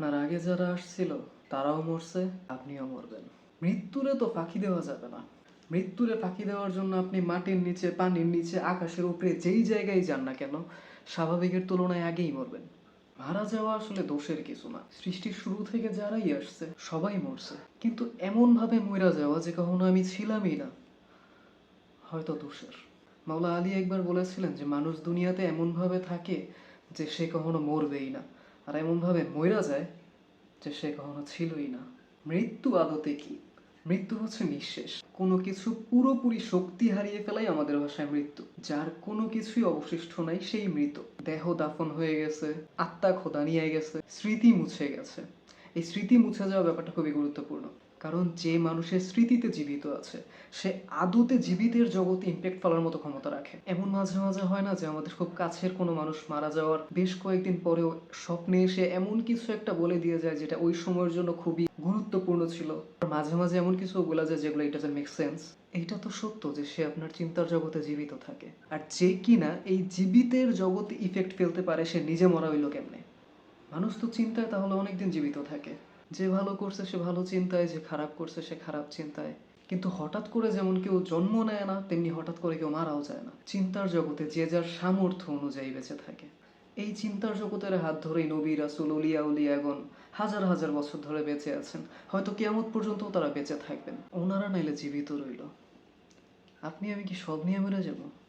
আপনার আগে যারা আসছিল, তারাও মরছে, আপনিও মরবেন। মৃত্যুরে তো ফাঁকি দেওয়া যাবে না। মৃত্যুরে ফাঁকি দেওয়ার জন্য আপনি মাটির নিচে, পানির নিচে, আকাশের উপরে যেই জায়গায় যান না কেন, স্বাভাবিকের তুলনায় আগেই মরবেন। মারা যাওয়া আসলে দোষের কিছু না। সৃষ্টির শুরু থেকে যারাই আসছে, সবাই মরছে। কিন্তু এমন ভাবে মরা যাওয়া যে কখনো আমি ছিলামই না, হয়তো দোষের। মাওলা আলী একবার বলেছিলেন যে, মানুষ দুনিয়াতে এমনভাবে থাকে যে সে কখনো মরবেই না। আর এমনভাবে মইরা যায় যে সে কখনো ছিলই না। মৃত্যু আদতে কি? মৃত্যু হচ্ছে নিঃশেষ। কোনো কিছু পুরোপুরি শক্তি হারিয়ে ফেলাই আমাদের ভাষায় মৃত্যু। যার কোনো কিছুই অবশিষ্ট নাই, সেই মৃত। দেহ দাফন হয়ে গেছে, আত্মা খোদা নিয়ে গেছে, স্মৃতি মুছে গেছে। এই স্মৃতি মুছে যাওয়া ব্যাপারটা খুবই গুরুত্বপূর্ণ। কারণ যে মানুষের স্মৃতিতে জীবিত আছে, সে আদতে জীবিতের জগতে ইম্প্যাক্ট ফেলার মতো ক্ষমতা রাখে। এমন মাঝে মাঝে হয় না যে আমাদের খুব কাছের কোনো মানুষ মারা যাওয়ার বেশ কয়েকদিন পরেও স্বপ্নে এসে এমন কিছু একটা বলে দিয়ে যায় যেটা ওই সময়ের জন্য খুবই গুরুত্বপূর্ণ ছিল। মাঝে মাঝে এমন কিছু বলা যায় যেগুলো এটা যে মেক সেন্স এইটা তো সত্য যে সে আপনার চিন্তার জগতে জীবিত থাকে। আর যে কিনা এই জীবিতের জগতে ইফেক্ট ফেলতে পারে সে নিজে মরা হইল কেমনে? মানুষ তো চিন্তায় তাহলে অনেকদিন জীবিত থাকে। যে ভালো করছে সে ভালো চিন্তায়, যে খারাপ করছে সে খারাপ চিন্তায়। কিন্তু হঠাৎ করে যেমন কেউ জন্ম নেয় না, তেমনি হঠাৎ করে কেউ মারাও যায় না। চিন্তার জগতে যে যার সামর্থ্য অনুযায়ী বেঁচে থাকে। এই চিন্তার জগতের হাত ধরেই নবী, রাসুল, উলিয়া, উলিয়াগণ হাজার হাজার বছর ধরে বেঁচে আছেন। হয়তো কিয়ামত পর্যন্ত তারা বেঁচে থাকবেন। ওনারা নাইলে জীবিত রইল। আপনি, আমি কি সব নিয়ে মেরে যাব?